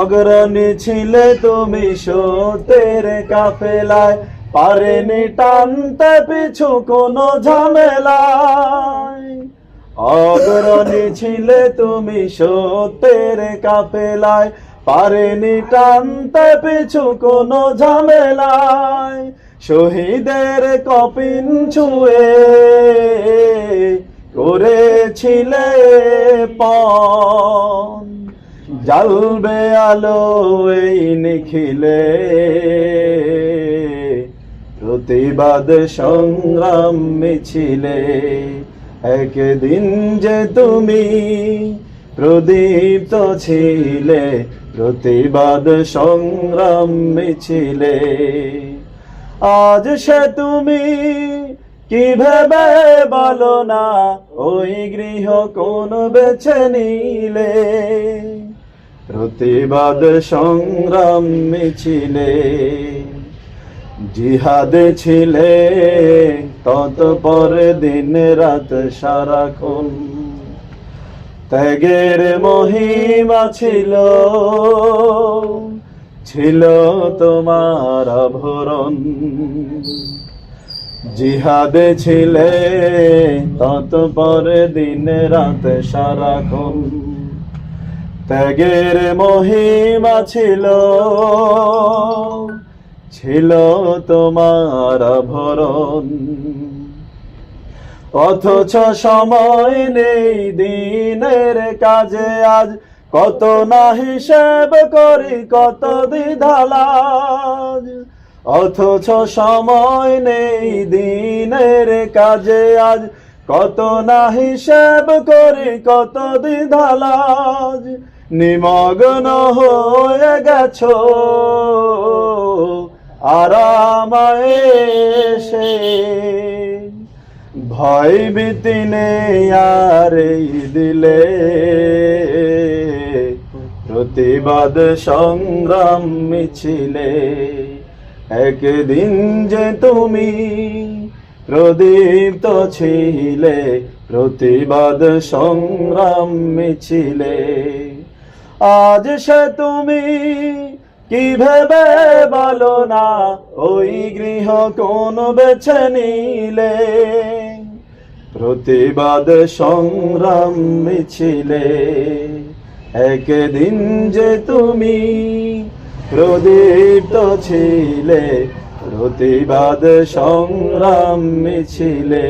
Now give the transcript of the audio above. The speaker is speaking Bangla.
অগ্রণী ছিলে তুমি সত্যের কাফেলায়। পারেনি টানতে পিছু কোনো ঝামেলায়। অগ্রণী ছিলে তুমি সত্যের কাফেলায়। পারেনি টানতে পিছু কোনো ঝামেলায়। শহীদের কপিন ছুঁয়ে করেছিলে পণ। জ্বলবে আলো এই নিখিলে। প্রতিবাদ সংগ্রাম মিছিলে। একদিন যে তুমি প্রদীপ্ত ছিলে, প্রতিবাদ সংগ্রাম মিছিলে। আজ সে তুমি কি ভেবে বলো না, ওই গৃহ কোন বেছে নিলে? প্রতিবাদ সংগ্রাম মিছিলে জিহাদে ছিলে তৎপর দিন রাত সারাক্ষণ। ত্যাগের মহিমা ছিল ছিল তোমার আভরণ। জিহাদে ছিলে তৎপর দিন রাত সারাক্ষণ। ত্যাগের মহিমা ছিল ছিল তোমার ভরণ অথচ সময় নেই দিনের কাজে, আজ কত না হিসেব করি, কত দ্বিধালাজ অথচ সময় নেই দিনের কাজে, আজ কত না হিসেব করি, কত দ্বিধালাজ নিমগ্ন হয়ে গেছ। আরামায় এসে ভয় ভীতি নেই দিলে প্রতিবাদ সংগ্রাম মিছিলে। একদিন যে তুমি প্রদীপ্ত ছিলে, প্রতিবাদ সংগ্রাম মিছিলে। আজ সে তুমি কি ভেবে বলো না? ওই গৃহ কোন বেছে নিলে? প্রতিবাদ সংগ্রাম মিছিলে। একদিন যে তুমি প্রদীপ্ত ছিলে, প্রতিবাদ সংগ্রাম মিছিলে।